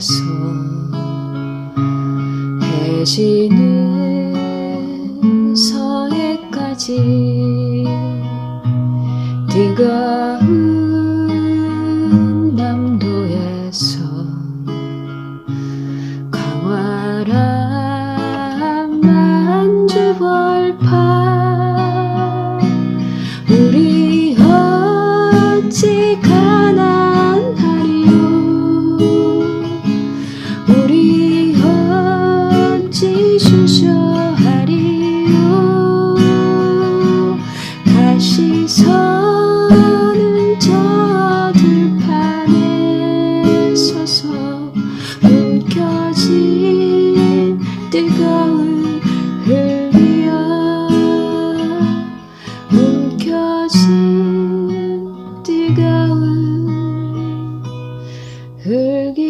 서 해지는 서해까지 뜨거운 남도에서 강화란 만주벌판 주셔하리요. 다시 서는 저들판에 서서 움켜진 뜨거운 흘리여. 움켜진 뜨거운 흘기